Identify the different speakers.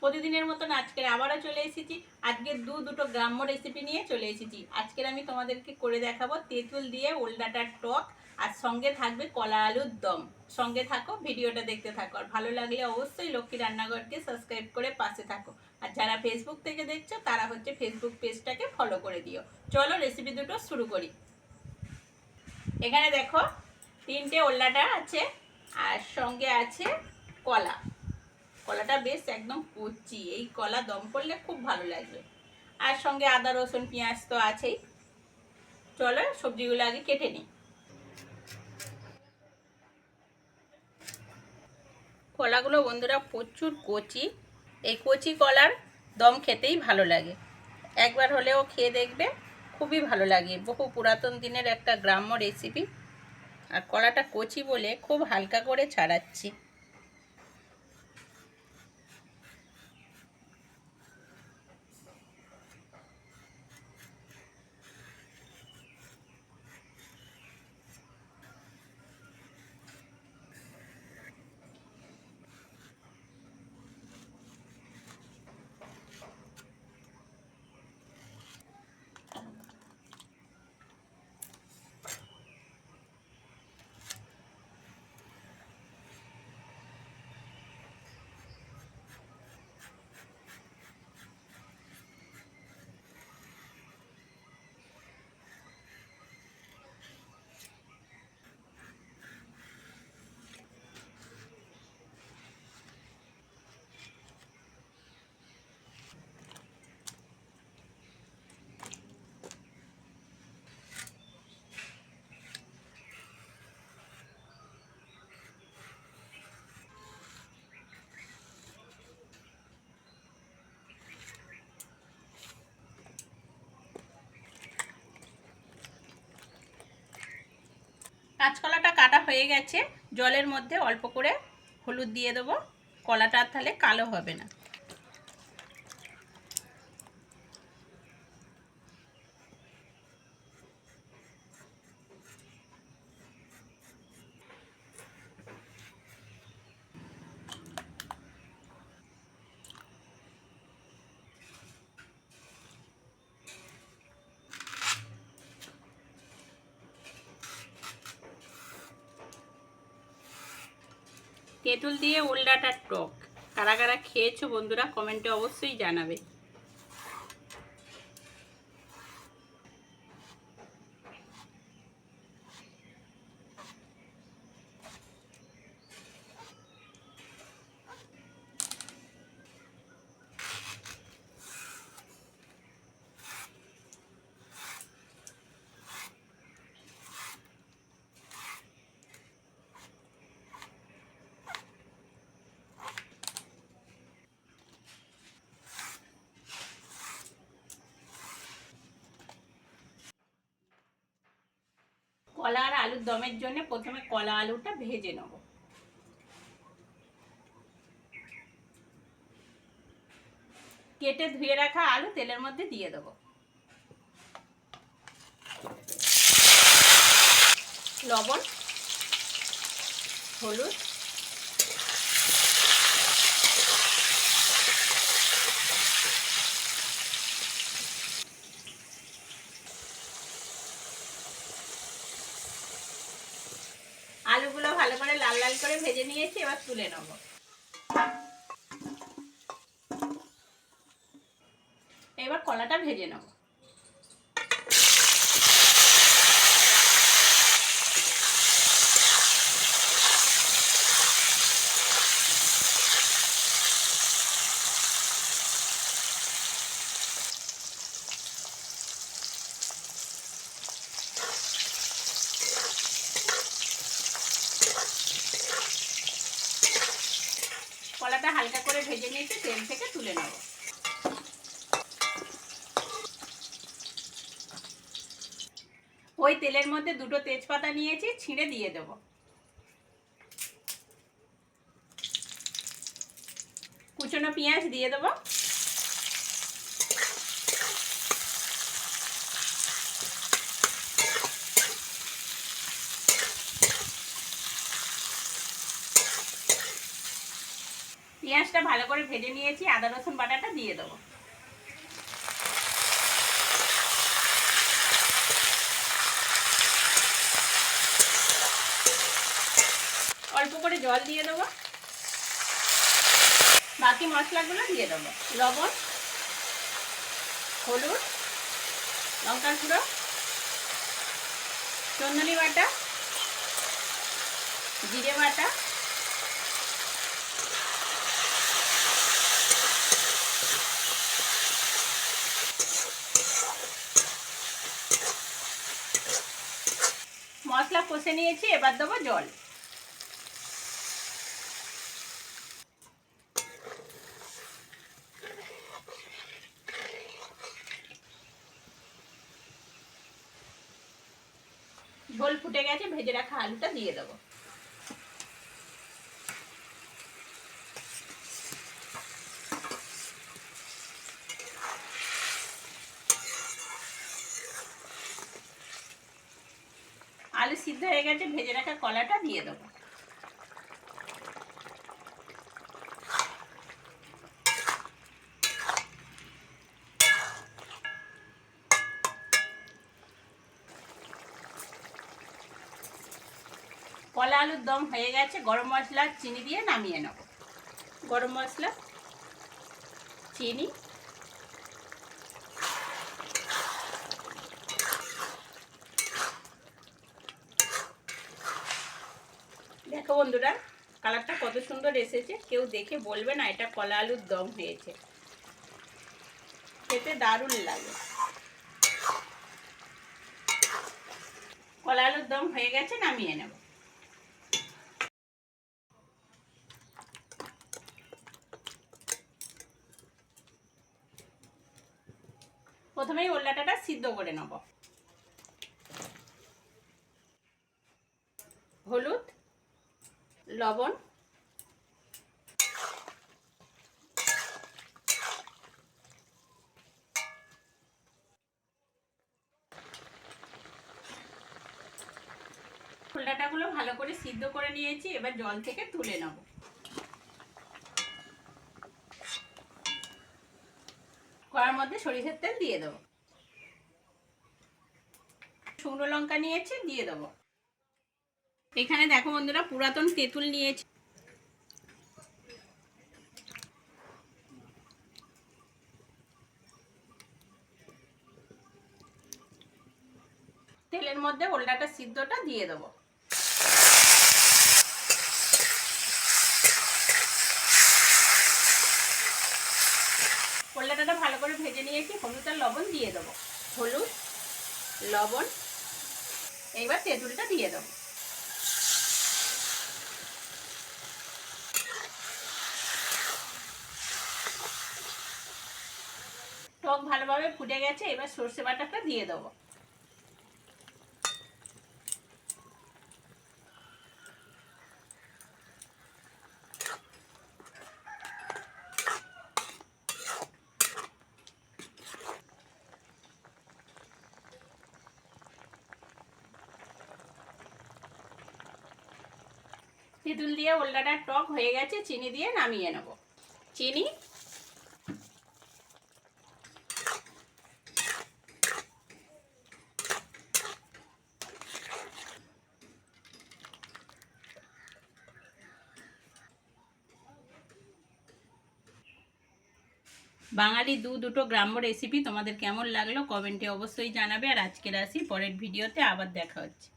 Speaker 1: প্রতিদিনের মতন আজকের আবারও চলে এসেছি। আজকে দু দুটো গ্রাম্য রেসিপি নিয়ে চলে এসেছি। আজকের আমি তোমাদেরকে করে দেখাবো তেঁতুল দিয়ে ওলডাটার টক, আর সঙ্গে থাকবে কলা আলুর দম। সঙ্গে থাকো, ভিডিওটা দেখতে থাকো। আর ভালো লাগলে অবশ্যই লক্ষ্মী রান্নাঘরকে সাবস্ক্রাইব করে পাশে থাকো। আর যারা ফেসবুক থেকে দেখছ, তারা হচ্ছে ফেসবুক পেজটাকে ফলো করে দিও। চলো রেসিপি দুটো শুরু করি। এখানে দেখো, তিনটে ওল্লাটা আছে, আর সঙ্গে আছে কলা। কলাটা বেশ একদম কচি। এই কলা দম করলে খুব ভালো লাগবে। আর সঙ্গে আদা, রসুন, পেঁয়াজ তো আছেই। চলো সবজিগুলো আগে কেটে নিই। কলাগুলো বন্ধুরা প্রচুর কচি। এই কচি কলার দম খেতেই ভালো লাগে। একবার হলেও খেয়ে দেখবে, খুবই ভালো লাগে। বহু পুরাতন দিনের একটা গ্রাম্য রেসিপি আর কলাটা কচি বলে খুব হালকা করে ছাড়াচ্ছি। কাঁচকলাটা কাটা হয়ে গেছে। জলের মধ্যে অল্প করে হলুদ দিয়ে দেবো। কলাটা তাহলে কালো হবে না। তেঁতুল দিয়ে উল্ডাটার টক। কারা কারা খেয়েছো বন্ধুরা কমেন্টে অবশ্যই জানাবে। কলা আর আলুর দমের জন্য প্রথমে কলা আলুটা ভেজে নেব। কেটে ধুয়ে রাখা আলু তেলের মধ্যে দিয়ে দেবো। লবণ, হলুদ আলুগুলো ভালো করে লাল লাল করে ভেজে নিয়েছি এবার তুলে নেব। এবার কলাটা ভেজে নেব কলাটা হালকা করে ভেজে নিয়েছি তেল নেব। ওই তেলের মধ্যে দুটো তেজপাতা নিয়েছি, ছিঁড়ে দিয়ে দেব। কুচনো পেঁয়াজ দিয়ে দেবো। পেঁয়াজটা ভালো করে ভেজে নিয়েছি, আদা, রসুন বাটাটা দিয়ে দেবো। অল্প করে জল দিয়ে দেবো। বাকি মশলাগুলো দিয়ে দেবো। লবণ, হলুদ, লঙ্কার গুঁড়ো চন্দনী বাটা, জিরে বাটা মশলা কষে নিয়েছি এবার দেবো জল। ঝোল ফুটে গেছে ভেজে রাখা আলুটা দিয়ে দেবো আলু সিদ্ধ হয়ে গেছে, ভেজে রাখা কলাটা দিয়ে দেবো। কলা আলুর দম হয়ে গেছে, গরম মশলা, চিনি দিয়ে নামিয়ে নেব। গরম মশলা, চিনি দেখো বন্ধুরা, কালারটা কত সুন্দর এসেছে। কেউ দেখে বলবে না, এটা কলা আলুর দম হয়েছে। খেতে দারুণ লাগে। কলা আলুর দম হয়ে গেছে, নামিয়ে নেব। প্রথমেই ওল্লাটাটা সিদ্ধ করে নেব। হলুদ লবণ। ফুলডাটাগুলো ভালো করে সিদ্ধ করে নিয়েছি, এবার জল থেকে তুলে নেব। কড়ার মধ্যে সরিষার তেল দিয়ে দেবো। শুকনো লঙ্কা নিয়েছি, দিয়ে দেবো। এখানে দেখো বন্ধুরা, পুরাতন তেঁতুল নিয়েছি। তেলের মধ্যে ওলডাটা সিদ্ধটা দিয়ে দেবো। ওলডাটা ভালো করে ভেজে নিয়েছি, হলুদ আর লবণ দিয়ে দেবো। হলুদ, লবণ, এইবার তেঁতুলটা দিয়ে দেবো। টক ভালোভাবে ফুটে গেছে, এবার সর্ষে বাটাটা দিয়ে দেবো। তেঁতুল দিয়ে ওলডাটা টক হয়ে গেছে, চিনি দিয়ে নামিয়ে নেব। চিনি বাঙালি দু দুটো গ্রাম্য রেসিপি তোমাদের কেমন লাগল? কমেন্টে অবশ্যই জানাবে। আর আজকের আসি পরের ভিডিওতে আবার দেখা হচ্ছে।